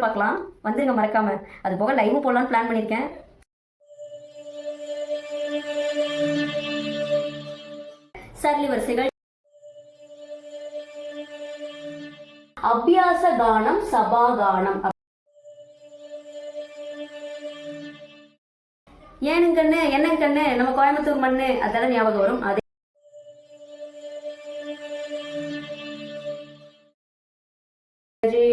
வீடியோவில் பார்க்கலாம். வந்துருங்க மறக்காம. அது போக லைவ் போடலான்னு பிளான் பண்ணியிருக்கேன் சரளி வரிசைகள். அபியாச கானம் சபா கானம். ஏனுங்கண்ணு என்னங்கண்ணு நம்ம கோயம்புத்தூர் மண்ணு. அதெல்லாம் ஞாபகம் வரும். அதே கரே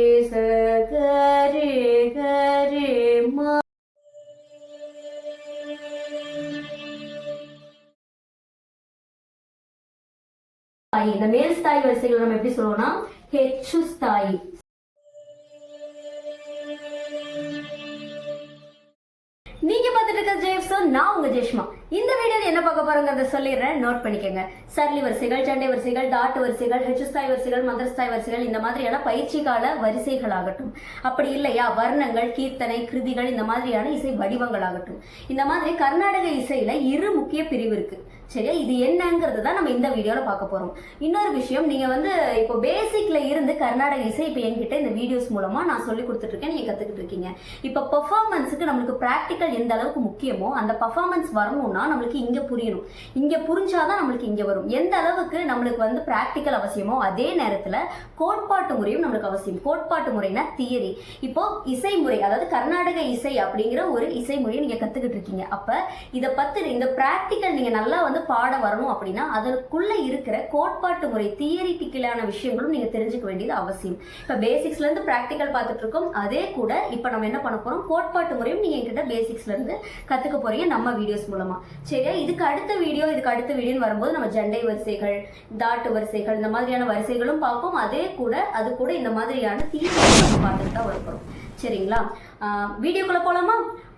இந்த மேல் ஸ்தாயி வரிசைகள் நம்ம எப்படி சொல்லுவோம்னா ஹெச்சு ஸ்தாயி. நீங்க பார்த்துட்டு இருக்க ஜெயப்சன் நான் உங்க ஜெஷ்மா இந்த வீடியோவில் என்ன பார்க்க போறோங்கிறத சொல்லிடுறேன். நோட் பண்ணிக்கோங்க. சர்லி வரிசைகள் சண்டை வரிசைகள் டாட் வரிசைகள் ஹெச்சுஸ்தாய் வரிசைகள் மந்திரஸ்தாய் வரிசைகள் இந்த மாதிரியான பயிற்சி கால வரிசைகள் ஆகட்டும் அப்படி இல்லையா? வர்ணங்கள் கீர்த்தனை கிருதிகள் இந்த மாதிரியான இசை வடிவங்கள் ஆகட்டும் இந்த மாதிரி கர்நாடக இசையில இரு முக்கிய பிரிவு இருக்கு. சரியா? இது என்னங்கிறது தான் நம்ம இந்த வீடியோவில் பார்க்க போகிறோம் இன்னொரு விஷயம் நீங்கள் வந்து இப்போ பேசிக்ல இருந்து கர்நாடக இசை இப்போ என்கிட்ட இந்த வீடியோஸ் மூலமாக நான் சொல்லி கொடுத்துட்ருக்கேன். நீங்கள் கற்றுக்கிட்டு இருக்கீங்க இப்போ பர்ஃபார்மன்ஸுக்கு நம்மளுக்கு ப்ராக்டிக்கல் எந்த அளவுக்கு முக்கியமோ அந்த பர்ஃபார்மன்ஸ் வரணும்னா நம்மளுக்கு இங்கே புரியணும். இங்கே புரிஞ்சாதான் நம்மளுக்கு இங்கே வரும். எந்த அளவுக்கு நம்மளுக்கு வந்து ப்ராக்டிக்கல் அவசியமோ அதே நேரத்தில் கோட்பாட்டு முறையும் நம்மளுக்கு அவசியம். கோட்பாட்டு முறைனா தியரி இப்போ இசை முறை அதாவது கர்நாடக இசை அப்படிங்கிற ஒரு இசை முறையை நீங்கள் கற்றுக்கிட்டு இருக்கீங்க. அப்போ இதை பற்றி இந்த ப்ராக்டிக்கல் நீங்கள் நல்லா வந்து பாட வரணும் அப்படின்னா அதற்குள்ளே இருக்கிற கோட்பாட்டு முறை தியரிட்டிக்கலான விஷயங்களும் நீங்கள் தெரிஞ்சுக்க வேண்டியது அவசியம். இப்போ பேசிக்ஸ்லேருந்து ப்ராக்டிக்கல் பார்த்துட்டு இருக்கோம். அதே கூட இப்போ நம்ம என்ன பண்ண போகிறோம் கோட்பாட்டு முறையும் நீங்கள் என்கிட்ட பேசிக்ஸ்லேருந்து கற்றுக்க போகிறீங்க நம்ம வீடியோஸ் மூலமாக சரியா? இதுக்கு அடுத்த வீடியோ இதுக்கு அடுத்த வீடியோன்னு வரும்போது நம்ம ஜண்டை வரிசைகள் தாட்டு வரிசைகள் இந்த மாதிரியான வரிசைகளும் பார்ப்போம். அதே கூட அது கூட இந்த மாதிரியான தீர்வுகளும் நம்ம பார்த்துட்டு தான் வரப்போறோம் சரிங்களா? ஆஹ் வீடியோக்குள்ள போலாமா?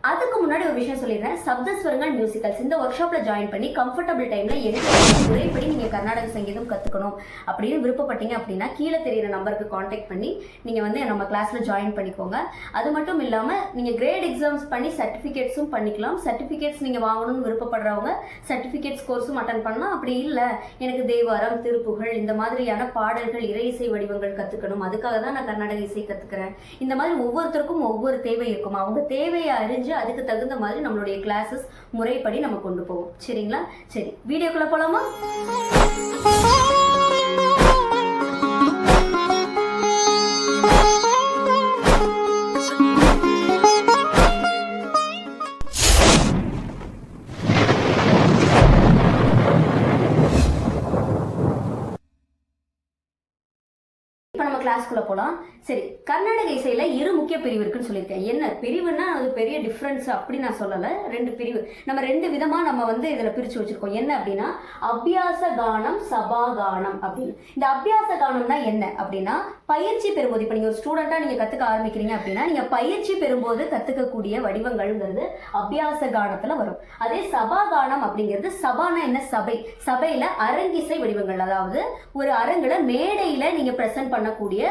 அதுக்கு முன்னாடி ஒரு விஷயம் சொல்லிடுறேன் சப்தஸ்வரங்கள் மியூசிக்கல்ஸ் இந்த ஒர்க் ஷாப்ல ஜாயின் பண்ணி கம்ஃபர்டபுள் டைம்ல எனக்கு முறைப்படி நீங்க கர்நாடக சங்கீதம் கத்துக்கணும் அப்படின்னு விருப்பப்பட்டீங்க அப்படின்னா கீழே தெரியுற நம்பருக்கு காண்டாக்ட் பண்ணி நீங்க வந்து நம்ம கிளாஸ்ல ஜாயின் பண்ணிக்கோங்க. அது மட்டும் இல்லாம நீங்க கிரேட் எக்ஸாம்ஸ் பண்ணி சர்டிபிகேட்ஸும் பண்ணிக்கலாம். சர்டிபிகேட்ஸ் நீங்க வாங்கணும்னு விருப்பப்படுறவங்க சர்டிபிகேட்ஸ் கோர்ஸும் அட்டன் பண்ணலாம் அப்படி இல்லை. எனக்கு தேவாரம் திருப்புகழ் இந்த மாதிரியான பாடல்கள் இறை இசை வடிவங்கள் கத்துக்கணும். அதுக்காக தான் நான் கர்நாடக இசை கத்துக்கிறேன். இந்த மாதிரி ஒவ்வொருத்தருக்கும் ஒவ்வொரு தேவை இருக்கும். அவங்க தேவையை அறிஞ்சு அதுக்கு தகுந்த மாதிரி நம்மளுடைய கிளாஸஸ் முறைப்படி நம்ம கொண்டு போவோம். சரிங்களா? சரி வீடியோக்குள்ள போலாமா? பிரிவு இருக்குன்னு சொல்லியிருக்கேன். என்ன? பிரிவுன்னா அது பெரிய டிஃப்ரென்ஸ் அப்படி நான் சொல்லலை. ரெண்டு பிரிவு. நம்ம ரெண்டு விதமா நம்ம வந்து இதில் பிரித்து வச்சிருக்கோம். என்ன அப்படின்னா அபியாச கானம் சபா கானம் அப்படின்னு. இந்த அபியாச கானம்னா என்ன அப்படின்னா பயிற்சி பெறும்போது இப்போ நீங்கள் ஒரு ஸ்டூடெண்ட்டாக நீங்கள் கற்றுக்க ஆரம்பிக்கிறீங்க அப்படின்னா நீங்கள் பயிற்சி பெறும்போது கற்றுக்கக்கூடிய வடிவங்கள்ங்கிறது அபியாச கானத்தில் வரும். அதே சபா கானம் அப்படிங்கிறது சபானா என்ன? சபை. சபையில் அரங்கிசை வடிவங்கள். அதாவது ஒரு அரங்கில் மேடையில் நீங்கள் ப்ரெசென்ட் பண்ணக்கூடிய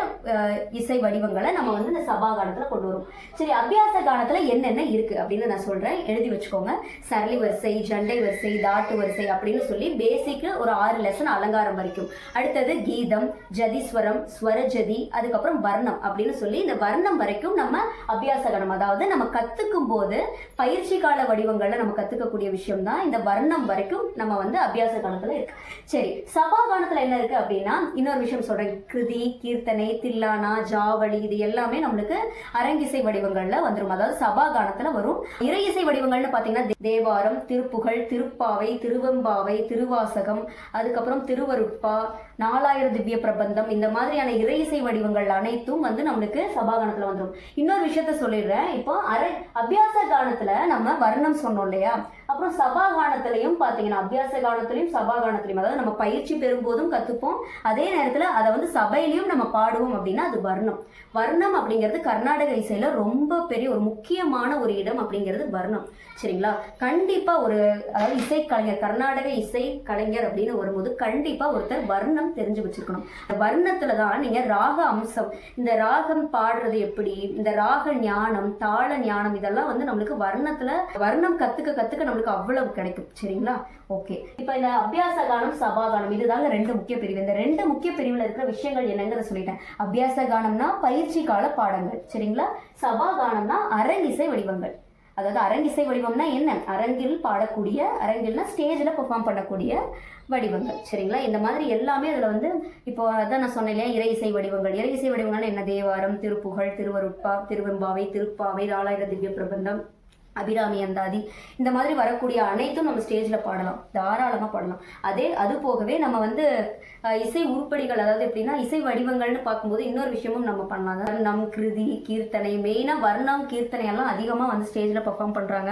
இசை வடிவங்களை நம்ம வந்து இந்த சபா கானத்துல கொண்டு வரும். சரி அபியாச கானத்துல என்னென்ன இருக்கு அப்படின்னு நான் சொல்றேன். எழுதி வச்சுக்கோங்க. சரளி வரிசை ஜண்டை வரிசை தாட்டு வரிசை அப்படின்னு சொல்லி பேசிக்கு ஒரு ஆறு லெசன் அலங்காரம் வரைக்கும். அடுத்தது கீதம் ஜதிஸ்வரம் ஸ்வரஜதி அதுக்கப்புறம் வர்ணம் அப்படின்னு சொல்லி இந்த வர்ணம் வரைக்கும் நம்ம அபியாச கணம் அதாவது நம்ம கத்துக்கும் போது பயிற்சி கால வடிவங்கள்ல நம்ம கத்துக்கக்கூடிய விஷயம் தான் இந்த வர்ணம் வரைக்கும் நம்ம வந்து அபியாச காலத்தில் இருக்கு. சரி சபா காலத்தில் என்ன இருக்கு அப்படின்னா இன்னொரு விஷயம் சொல்றேன். கிருதி கீர்த்தனை தில்லானா ஜாவளி இது எல்லாமே நம்மளுக்கு அரங்கிசை வடிவங்கள்ல வந்துரும். அதாவது சபா கானத்துல வரும். இறை இசை வடிவங்கள்னு பாத்தீங்கன்னா தேவாரம் திருப்புகழ் திருப்பாவை திருவெம்பாவை திருவாசகம் அதுக்கப்புறம் திருவருட்பா நாலாயிரம் திவ்ய பிரபந்தம் இந்த மாதிரியான இறை இசை வடிவங்கள் அனைத்தும் வந்து நம்மளுக்கு சபாகானத்துல வந்துரும். இன்னொரு விஷயத்த சொல்லிடுறேன். இப்போ அரை அபியாச காலத்துல நம்ம வர்ணம் சொன்னோம் இல்லையா? அப்புறம் சபா கானத்திலையும் பார்த்தீங்கன்னா அபியாச கானத்திலையும் சபா கானத்திலையும் அதாவது நம்ம பயிற்சி பெறும்போதும் கத்துப்போம். அதே நேரத்துல அதை வந்து சபையிலையும் நம்ம பாடுவோம் அப்படின்னா அது வர்ணம். வர்ணம் அப்படிங்கிறது கர்நாடக இசையில ரொம்ப பெரிய ஒரு முக்கியமான ஒரு இடம் அப்படிங்கிறது வர்ணம். சரிங்களா? கண்டிப்பா ஒரு அதாவது இசை கலைஞர் கர்நாடக இசை கலைஞர் அப்படின்னு வரும்போது கண்டிப்பா ஒருத்தர் வர்ணம் அம்சம் தெரிஞ்சு வச்சிருக்கணும். வர்ணத்துல தான் நீங்க ராக அம்சம் இந்த ராகம் பாடுறது எப்படி இந்த ராக ஞானம் தாள ஞானம் இதெல்லாம் வந்து நம்மளுக்கு வர்ணத்துல வர்ணம் கத்துக்க கத்துக்க நம்மளுக்கு அவ்வளவு கிடைக்கும். சரிங்களா? ஓகே. இப்ப இந்த அபியாச கானம் சபா கானம் இதுதாங்க ரெண்டு முக்கிய பிரிவு. இந்த ரெண்டு முக்கிய பிரிவுல இருக்கிற விஷயங்கள் என்னங்கிறத சொல்லிட்டேன். அபியாச கானம்னா பயிற்சி கால பாடங்கள். சரிங்களா? சபா கானம்னா அரங்கிசை வடிவங்கள். அதாவது அரங்கிசை வடிவம்னா என்ன? அரங்கில் பாடக்கூடிய அரங்கில்னா ஸ்டேஜில் பெர்ஃபார்ம் பண்ணக்கூடிய வடிவங்கள். சரிங்களா? இந்த மாதிரி எல்லாமே அதில் வந்து இப்போ அதான் நான் சொன்னேன் இல்லையா இறை இசை வடிவங்கள். இறை இசை வடிவங்கள்னா என்ன? தேவாரம் திருப்புகழ் திருவருட்பா திருவெம்பாவை திருப்பாவை நாலாயிர திவ்ய பிரபந்தம் அபிராமி அந்தாதி. இந்த மாதிரி வரக்கூடிய அனைத்தும் நம்ம ஸ்டேஜில் பாடலாம். தாராளமாக பாடலாம். அதே அது போகவே நம்ம வந்து இசை உருப்படிகள் அதாவது எப்படின்னா இசை வடிவங்கள்னு பார்க்கும்போது இன்னொரு விஷயமும் நம்ம பண்ணலாம். நம் கிருதி கீர்த்தனை மெயினாக வர்ணம் கீர்த்தனை எல்லாம் அதிகமாக வந்து ஸ்டேஜில் பர்ஃபார்ம் பண்ணுறாங்க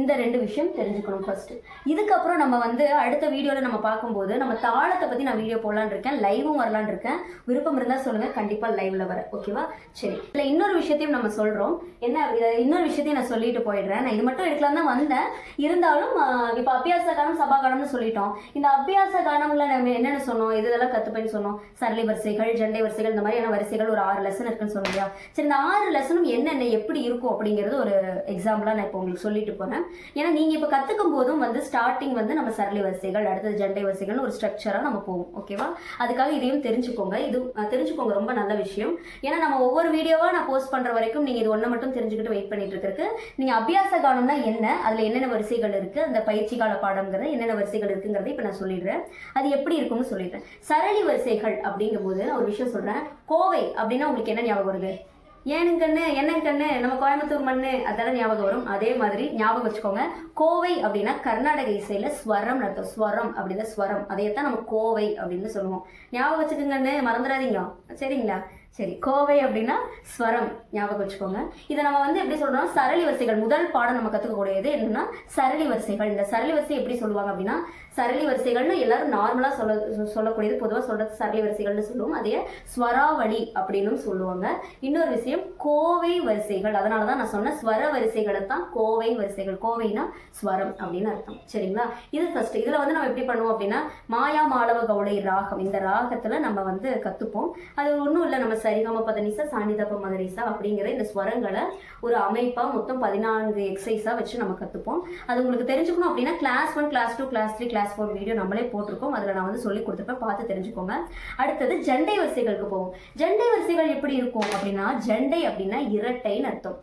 இந்த ரெண்டு விஷயம் தெரிஞ்சுக்கணும் ஃபஸ்ட்டு இதுக்கப்புறம் நம்ம வந்து அடுத்த வீடியோவில் நம்ம பார்க்கும்போது நம்ம தாளத்தை பற்றி நான் வீடியோ போடலான்னு இருக்கேன். லைவும் வரலான்னு இருக்கேன். விருப்பம் இருந்தால் சொல்லுங்கள் கண்டிப்பாக லைவில் வர ஓகேவா சரி. இல்லை இன்னொரு விஷயத்தையும் நம்ம சொல்கிறோம் என்ன இன்னொரு விஷயத்தையும் நான் சொல்லிட்டு போயிடுறேன். நான் இது மட்டும் எடுக்கலாம் தான் வந்தேன். இருந்தாலும் இப்போ அபியாச கானம் சபா கானம்னு சொல்லிட்டோம். இந்த அபியாச கானம்ல நம்ம என்னென்ன சொன்னோம்? இது இதெல்லாம் கற்றுப்பேன்னு சொன்னோம். சரளி வரிசைகள் ஜண்டை வரிசைகள் இந்த மாதிரியான வரிசைகள் ஒரு ஆறு லெசன் இருக்குன்னு சொல்லியா சரி இந்த ஆறு லெசனும் என்னென்ன எப்படி இருக்கும் அப்படிங்கிறது ஒரு எக்ஸாம்பிளாக நான் இப்போ உங்களுக்கு சொல்லிட்டு போனேன் ஏன்னா நீங்கள் இப்போ கற்றுக்கும் போதும் வந்து ஸ்டார்டிங் வந்து நம்ம சரளி வரிசைகள் அடுத்தது ஜண்டை வரிசைகள்னு ஒரு ஸ்ட்ரக்சராக நம்ம போவோம். ஓகேவா அதுக்காக இதையும் தெரிஞ்சுக்கோங்க. இது தெரிஞ்சுக்கோங்க. ரொம்ப நல்ல விஷயம். ஏன்னா நம்ம ஒவ்வொரு வீடியோவாக நான் போஸ்ட் பண்ணுற வரைக்கும் நீங்கள் இது ஒன்று மட்டும் தெரிஞ்சுக்கிட்டு வெயிட் பண்ணிட்டு இருக்கிறதுக்கு நீங்கள் அபியாச கானம்னா என்ன? அதில் என்னென்ன வரிசைகள் இருக்குது அந்த பயிற்சி கால பாடம்ங்கிறது என்னென்ன வரிசைகள் இருக்குங்கிறத இப்போ நான் சொல்லிடுறேன். அது எப்படி இருக்கும்னு சொல்லிடுறேன். சரளி வரிசைகள் அப்படிங்கும்போது போது ஒரு விஷயம் சொல்கிறேன் கோவை அப்படின்னா உங்களுக்கு என்ன ஞாபகம் வருது? ஏனுங்க கண்ணு என்னங்க கண்ணு நம்ம கோயம்புத்தூர் மண்ணு அதெல்லாம் ஞாபகம் வரும்? அதே மாதிரி ஞாபகம் வச்சுக்கோங்க. கோவை அப்படின்னா கர்நாடக இசையில ஸ்வரம் அர்த்தம். ஸ்வரம் அப்படின்னா ஸ்வரம். அதையத்தான் நம்ம கோவை அப்படின்னு சொல்லுவோம். ஞாபகம் வச்சுக்கோங்கன்னு மறந்துடாதீங்க. சரிங்களா? சரி கோவை அப்படின்னா ஸ்வரம். ஞாபகம் வச்சுக்கோங்க. இதை நம்ம வந்து எப்படி சொல்றோம் சரளி வரிசைகள். முதல் பாடம் நம்ம கற்றுக்கக்கூடியது என்னன்னா சரளி வரிசைகள். இந்த சரளி வரிசை எப்படி சொல்லுவாங்க அப்படின்னா சரளி வரிசைகள்னு எல்லாரும் நார்மலாக சொல்ல சொல்லக்கூடியது பொதுவாக சொல்றது சரளி வரிசைகள்னு சொல்லுவோம். அதே ஸ்வராவளி அப்படின்னும் சொல்லுவாங்க. இன்னொரு விஷயம் கோவை வரிசைகள். அதனால தான் நான் சொன்னேன் ஸ்வர வரிசைகளை தான் கோவை வரிசைகள். கோவைனா ஸ்வரம் அப்படின்னு அர்த்தம். சரிங்களா? இது ஃபர்ஸ்ட் இதில் வந்து நம்ம எப்படி பண்ணுவோம் அப்படின்னா மாயா மாளவ கவுளை ராகம். இந்த ராகத்தில் நம்ம வந்து கற்றுப்போம் அது ஒன்றும் இல்லை நம்ம சரிகம பதனிசா சாணிதப்ப மதனிசா அப்படிங்கிற இந்த ஸ்வரங்களை ஒரு அமைப்பாக மொத்தம் பதினான்கு எக்ஸசைஸாக வச்சு நம்ம கற்றுப்போம் அது உங்களுக்கு தெரிஞ்சுக்கணும் அப்படின்னா class one class two class three class four video நம்மளே போட்டிருக்கோம். அதில் நான் வந்து சொல்லி கொடுத்துருப்பேன். பார்த்து தெரிஞ்சுக்கோங்க. அடுத்தது ஜண்டை வரிசைகளுக்கு போவோம். ஜண்டை வரிசைகள் எப்படி இருக்கும் அப்படின்னா ஜண்டை அப்படின்னா இரட்டைன்னு அர்த்தம்.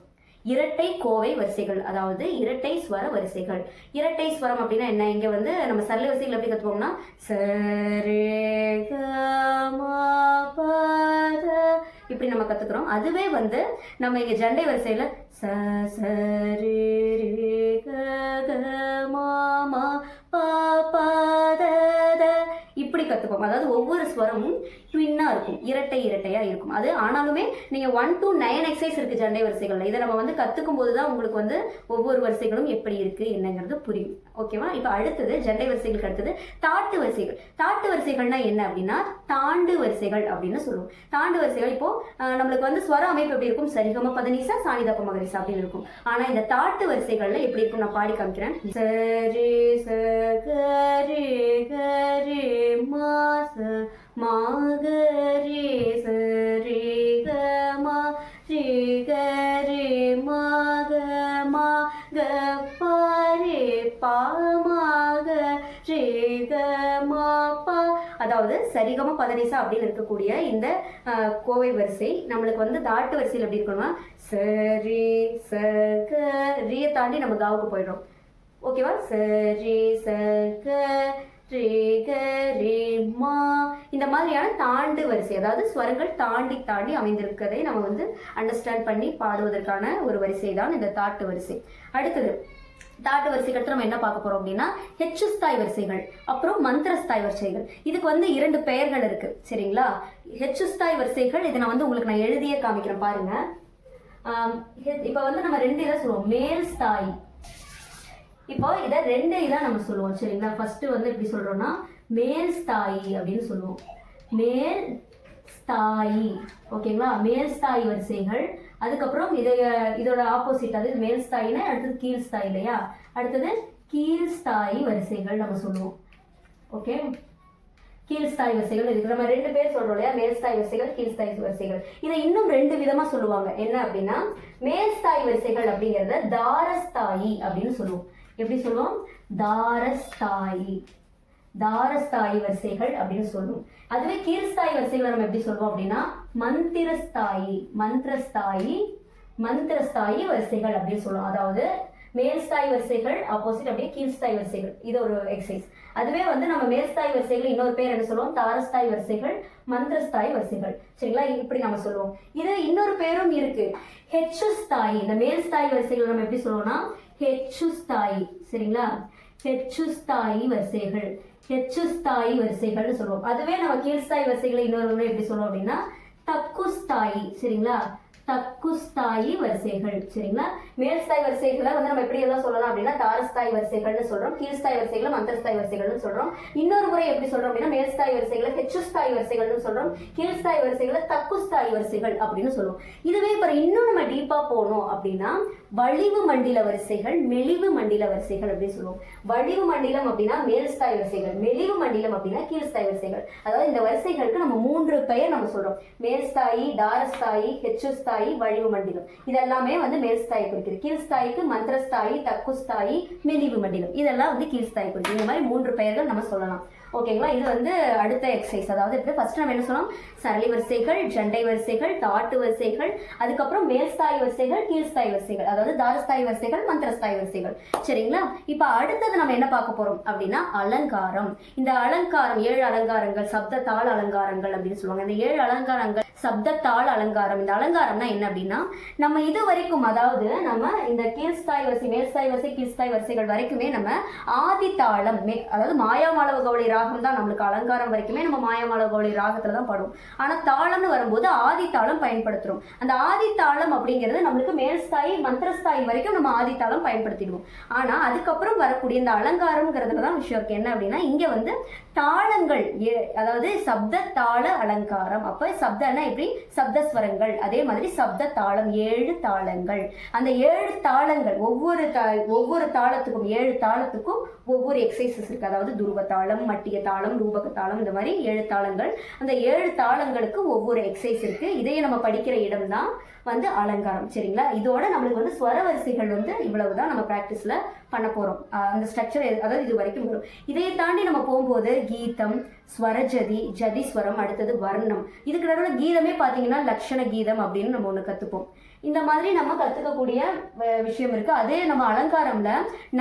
இரட்டை கோவை வரிசைகள் அதாவது இரட்டை ஸ்வர வரிசைகள். இரட்டை ஸ்வரம் அப்படின்னா என்ன? இங்கே வந்து நம்ம சரள வரிசைகள் எப்படி கற்றுப்போம்னா சரே இப்படி நம்ம கத்துக்கிறோம். அதுவே வந்து நம்ம இங்கே ஜண்டை வரிசையில் ச ச மாமா ரே கற்றுப்போம் அதாவது ஒவ்வொரு ஸ்வரமும் ட்வின்னாக இருக்கும். இரட்டை இரட்டையாக இருக்கும். அது ஆனாலுமே நீங்கள் ஒன் டு நைன் எக்ஸைஸ் இருக்குது ஜண்டை வரிசைகளில். இதை நம்ம வந்து கற்றுக்கும் போது தான் உங்களுக்கு வந்து ஒவ்வொரு வரிசைகளும் எப்படி இருக்குது என்னங்கிறது புரியும். ஓகேவா இப்போ அடுத்தது ஜண்டை வரிசைகளுக்கு அடுத்தது தாட்டு வரிசைகள். தாட்டு வரிசைகள்னா என்ன அப்படின்னா தாண்டு வரிசைகள் அப்படின்னு சொல்லுவோம். தாண்டு வரிசைகள் இப்போ நம்மளுக்கு வந்து ஸ்வர அமைப்பு எப்படி இருக்கும்? சரிகம பதனிசா சாணிதப்ப மகரிசா அப்படின்னு இருக்கும். ஆனா இந்த தாட்டு வரிசைகள்ல எப்படி இருக்கும்? நான் பாடி காமிக்கிறேன். சரி சரி கரி கரி மா மாச மா க ரே ச ரே க மா ரே க ரே மா க ரே பா. பா அதாவது சரிகம பதனிசா அப்படின்னு இருக்கக்கூடிய இந்த கோவை வரிசை நம்மளுக்கு வந்து தாட்டு வரிசையில் எப்படி இருக்கணும்னா சரி ச க தாண்டி நம்ம காவுக்கு போயிடுறோம். ஓகேவா? சரி ச க ரே க ரே மா இந்த மாதிரியான தாண்டு வரிசை அதாவது ஸ்வரங்கள் தாண்டி தாண்டி அமைந்திருக்கதை நம்ம வந்து அண்டர்ஸ்டாண்ட் பண்ணி பாடுவதற்கான ஒரு வரிசை தான் இந்த தாட்டு வரிசை. அடுத்தது தாட்டு வரிசைக்கு நம்ம என்ன பார்க்க போறோம் அப்படின்னா ஹெச்சுஸ்தாய் வரிசைகள் அப்புறம் மந்திரஸ்தாய் வரிசைகள். இதுக்கு வந்து இரண்டு பெயர்கள் இருக்கு சரிங்களா? ஹெச்சுஸ்தாய் வரிசைகள் இதை நான் வந்து உங்களுக்கு நான் எழுதியே காமிக்கிறேன் பாருங்க. இப்போ இப்ப வந்து நம்ம ரெண்டு இதை சொல்லுவோம். மேல் ஸ்தாய் இப்போ இதை ரெண்டு இதாக நம்ம சொல்லுவோம். சரிங்களா? ஃபர்ஸ்ட் வந்து எப்படி சொல்றோம்னா மேல் ஸ்தாயி அப்படின்னு சொல்லுவோம். மேல் ஸ்தாயி. ஓகேங்களா? மேல் ஸ்தாயி வரிசைகள். அதுக்கப்புறம் இதை இதோட ஆப்போசிட் அது மேல் ஸ்தாயினா அடுத்தது கீழ் ஸ்தாயி இல்லையா? அடுத்தது கீழ் ஸ்தாயி வரிசைகள் நம்ம சொல்லுவோம். ஓகே? கீழ்ஸ்தாய் வரிசைகள். இதுக்கு நம்ம ரெண்டு பேர் சொல்றோம் இல்லையா? மேல்ஸ்தாய் வரிசைகள் கீழ்ஸ்தாய் வரிசைகள். இதை இன்னும் ரெண்டு விதமா சொல்லுவாங்க. என்ன அப்படின்னா மேல்ஸ்தாய் வரிசைகள் அப்படிங்கறத தாரஸ்தாயி அப்படின்னு சொல்லுவோம். எப்படி சொல்லுவோம் தாரஸ்தாயி. தாரஸ்தாயி வரிசைகள் அப்படின்னு சொல்லுவோம் அதுவே கீர்ஸ்தாயி வரிசைகளை நம்ம எப்படி சொல்லுவோம் அப்படின்னா? மந்திரஸ்தாயி மந்திரஸ்தாயி மந்திரஸ்தாயி வரிசைகள் அப்படின்னு சொல்லுவோம் அதாவது மேல்ஸ்தாய் வரிசைகள் ஆப்போசிட் அப்படியே கீழ்ஸ்தாய் வரிசைகள். இது ஒரு எக்ஸசைஸ் அதுவே வந்து நம்ம மேல்ஸ்தாய் வரிசைகள் இன்னொரு பேர் என்ன சொல்லுவோம்? தாரஸ்தாய் வரிசைகள் மந்திரஸ்தாய் வரிசைகள். சரிங்களா? இப்படி நம்ம சொல்லுவோம். இது இன்னொரு பேரும் இருக்கு. ஹெச்சு ஸ்தாயி இந்த மேல்ஸ்தாய் வரிசைகள் நம்ம எப்படி சொல்லுவோம்னா? ஹெச்சுஸ்தாயி. சரிங்களா? ஹெச்சு ஸ்தாயி வரிசைகள். ஹெச்சு ஸ்தாயி வரிசைகள்னு சொல்லுவோம். அதுவே நம்ம கீழ்ஸ்தாய் வரிசைகளை இன்னொரு முறை எப்படி சொல்லுவோம் அப்படின்னா? தக்குஸ்தாயி. சரிங்களா? தக்குஸ்தாயி வரிசைகள். சரிங்களா? மேல்ஸ்தாய் வரிசைகளை வந்து நம்ம எப்படி எல்லாம் சொல்லலாம் அப்படின்னா தாரஸ்தாய் வரிசைகள்னு சொல்றோம் கீழ்ஸ்தாய் வரிசைகளும் மந்திரஸ்தாய் வரிசைகள்னு சொல்றோம். இன்னொரு முறை எப்படி சொல்றோம் அப்படின்னா மேல்ஸ்தாய் வரிசைகளை ஹெச்சுஸ்தாய் வரிசைகள்னு சொல்றோம். கீழ்ஸ்தாய் வரிசைகளை தக்குஸ்தாய் வரிசைகள் அப்படின்னு சொல்லுவோம் இதுவே இப்போ இன்னும் நம்ம டீப்பா போனோம் அப்படின்னா வலிவு மண்டில வரிசைகள் மெலிவு மண்டில வரிசைகள் அப்படின்னு சொல்லுவோம். வலிவு மண்டிலம் அப்படின்னா மேல்ஸ்தாய் வரிசைகள் மெலிவு மண்டிலம் அப்படின்னா கீழ்ஸ்தாய் வரிசைகள். அதாவது இந்த வரிசைகளுக்கு நம்ம மூன்று பெயர் நம்ம சொல்றோம். மேல்ஸ்தாயி தாரஸ்தாயி ஹெச்சுஸ்தாயி வலிவு மண்டிலம். இதெல்லாமே வந்து மேல்ஸ்தாயை குறிக்குது கீழ்ஸ்தாய்க்கு மந்திரஸ்தாயி தக்குஸ்தாயி மெலிவு மண்டிலம். இதெல்லாம் வந்து கீழ்ஸ்தாய் குறிக்குது இந்த மாதிரி மூன்று பெயர்கள் நம்ம சொல்லலாம். ஓகேங்களா இது வந்து அடுத்த எக்ஸசைஸ் அதாவது இப்போ ஃபர்ஸ்ட் நம்ம என்ன சொன்னோம் சரளி வரிசைகள் ஜண்டை வரிசைகள் தாட்டு வரிசைகள் அதுக்கப்புறம் மேல்ஸ்தாய் வரிசைகள் கீழ்ஸ்தாய் வரிசைகள். அதாவது தாரஸ்தாய் வரிசைகள் மந்திரஸ்தாய் வரிசைகள். சரிங்களா? இப்போ அடுத்தது நம்ம என்ன பார்க்க போறோம் அப்படின்னா அலங்காரம். இந்த அலங்காரம் ஏழு அலங்காரங்கள் சப்த தாள அலங்காரங்கள் அப்படின்னு சொல்லுவாங்க. இந்த ஏழு அலங்காரங்கள் சப்த அலங்காரம். இந்த அலங்காரம்னா என்ன அப்படின்னா நம்ம இது வரைக்கும் அதாவது நம்ம இந்த கீழ்ஸ்தாய் வரிசை மேல்ஸ்தாய் வரிசை கீழ்ஸ்தாய் வரிசைகள் வரைக்குமே நம்ம ஆதி தாளம் மே அதாவது மாயாமாளவ கௌளி ராகம் தான் நம்மளுக்கு அலங்காரம் வரைக்குமே நம்ம மாயாமாளவ கௌளி ராகத்துல தான் படும். ஆனா தாளம்னு வரும்போது ஆதி தாளம் பயன்படுத்துறோம். அந்த ஆதி தாளம் அப்படிங்கிறது நம்மளுக்கு மேல்ஸ்தாய் மந்திரஸ்தாய் வரைக்கும் நம்ம ஆதி தாளம் பயன்படுத்திடுவோம். ஆனா அதுக்கப்புறம் வரக்கூடிய இந்த அலங்காரம்ங்கிறதுல தான் விஷயம் இருக்கு. என்ன அப்படின்னா இங்க வந்து தாளங்கள் ஏ- அதாவது சப்த தாள அலங்காரம். அப்ப சப்தனா எப்படி? சப்தஸ்வரங்கள். அதே மாதிரி சப்த தாளம் ஏழு தாளங்கள். அந்த ஏழு தாளங்கள் ஒவ்வொரு தா- ஒவ்வொரு தாளத்துக்கும் ஏழு தாளத்துக்கும் ஒவ்வொரு எக்ஸசைசஸ் இருக்கு. அதாவது துருவ தாளம் மட்டிய தாளம் ரூபக தாளம் இந்த மாதிரி ஏழு தாளங்கள். அந்த ஏழு தாளங்களுக்கு ஒவ்வொரு எக்ஸசைஸ் இருக்கு. இதையே நம்ம படிக்கிற இடம் தான் வந்து அலங்காரம். சரிங்களா? இதோட நம்மளுக்கு வந்து ஸ்வர வரிசைகள் வந்து இவ்வளவுதான் நம்ம ப்ராக்டிஸ்ல பண்ண போறோம். அந்த ஸ்ட்ரக்சர் அதாவது இது வரைக்கும் வரும். இதை தாண்டி நம்ம போகும்போது கீதம் ஸ்வரஜதி ஜதிஸ்வரம் அடுத்தது வர்ணம். இதுக்கு நடுவில் கீதமே பார்த்தீங்கன்னா லக்ஷண கீதம் அப்படின்னு நம்ம ஒன்று கற்றுப்போம் இந்த மாதிரி நம்ம கற்றுக்கக்கூடிய விஷயம் இருக்கு. அதே நம்ம அலங்காரம்ல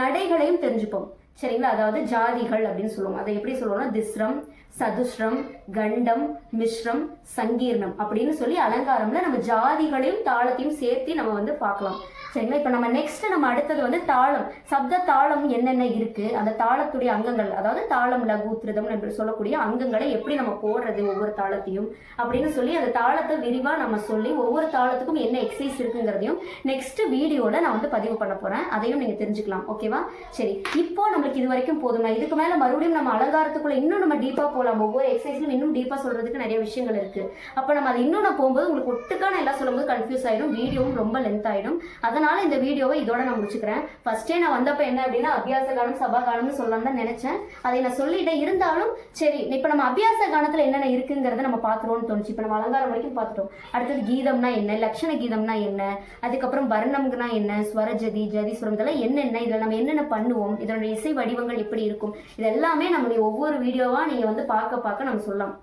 நடைகளையும் தெரிஞ்சுப்போம். சரிங்களா? அதாவது ஜாதிகள் அப்படின்னு சொல்லுவோம். அதை எப்படி சொல்லுவோம்னா திஸ்ரம் சதுஸ்ரம் கண்டம் மிஸ்ரம் சங்கீர்ணம் அப்படின்னு சொல்லி அலங்காரம்ல நம்ம ஜாதிகளையும் தாளத்தையும் சேர்த்து நம்ம வந்து பார்க்கலாம். சரிங்களா? இப்போ நம்ம நெக்ஸ்ட் நம்ம அடுத்தது வந்து தாளம். சப்த தாளம் என்னென்ன இருக்கு? அந்த தாளத்துடைய அங்கங்கள் அதாவது தாளம் லகு திருதம் என்று சொல்லக்கூடிய அங்கங்களை எப்படி நம்ம போடுறது ஒவ்வொரு தாளத்தையும் அப்படின்னு சொல்லி அந்த தாளத்தை விரிவாக நம்ம சொல்லி ஒவ்வொரு தாளத்துக்கும் என்ன எக்ஸசைஸ் இருக்குங்கிறதையும் நெக்ஸ்ட் வீடியோவில் நான் வந்து பதிவு பண்ண போகிறேன் அதையும் நீங்கள் தெரிஞ்சுக்கலாம். ஓகேவா சரி. இப்போ நம்மளுக்கு இது வரைக்கும் போதுமா இதுக்கு மேலே மறுபடியும் நம்ம அலங்காரத்துக்குள்ளே இன்னும் நம்ம டீப்பாக போகலாம் ஒவ்வொரு எக்ஸசைஸ்லும் இன்னும் டீப்பாக சொல்கிறதுக்கு நிறைய விஷயங்கள் இருக்குது அப்போ நம்ம அதை இன்னும் நான் போகும்போது உங்களுக்கு ஒட்டுக்கான எல்லாம் சொல்லும்போது கன்ஃபியூஸ் ஆகிடும் வீடியோவும் ரொம்ப லென்த் ஆயிடும். அதனால இந்த வீடியோவை இதோட நான் முடிச்சுக்கிறேன். ஃபர்ஸ்டே நான் வந்தப்ப என்ன அப்படின்னா அபியாச கானம் சபா கானம்னு சொல்லலாம் தான் நினைச்சேன். அதை நான் சொல்லிட்டேன். இருந்தாலும் சரி இப்போ நம்ம அபியாச கானத்துல என்னென்ன இருக்குங்கிறத நம்ம பார்த்துருவோம்னு தோணுச்சு. இப்போ நம்ம அலங்காரம் வரைக்கும் பார்த்துட்டோம். அடுத்தது கீதம்னா என்ன? லட்சண கீதம்னா என்ன? அதுக்கப்புறம் வர்ணம்னா என்ன? ஸ்வரஜதி ஜதிஸ்வரம் இதெல்லாம் என்னென்ன? இதில் நம்ம என்னென்ன பண்ணுவோம்? இதனுடைய இசை வடிவங்கள் எப்படி இருக்கும்? இது எல்லாமே நம்மளுடைய ஒவ்வொரு வீடியோவா நீங்க வந்து பார்க்க பார்க்க நம்ம சொல்லலாம்.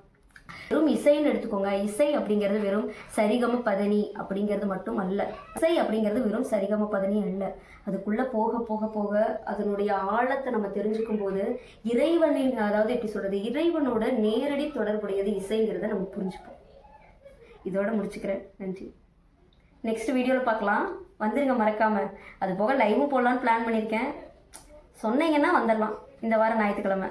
வெறும் இசைன்னு எடுத்துக்கோங்க. இசை அப்படிங்கிறது வெறும் சரிகம பதனி அப்படிங்கிறது மட்டும் அல்ல. இசை அப்படிங்கிறது வெறும் சரிகம பதனி அல்ல. அதுக்குள்ள போக போக போக அதனுடைய ஆழத்தை நம்ம தெரிஞ்சுக்கும் போது இறைவனின் அதாவது எப்படி சொல்றது? இறைவனோட நேரடி தொடர்புடையது இசைங்கிறத நம்ம புரிஞ்சுப்போம். இதோட முடிச்சுக்கிறேன். நன்றி. நெக்ஸ்ட் வீடியோவில் பார்க்கலாம். வந்துருங்க மறக்காம. அது போக லைவும் போடலான்னு பிளான் பண்ணியிருக்கேன் சொன்னீங்கன்னா வந்துடலாம். இந்த வாரம் ஞாயிற்றுக்கிழமை.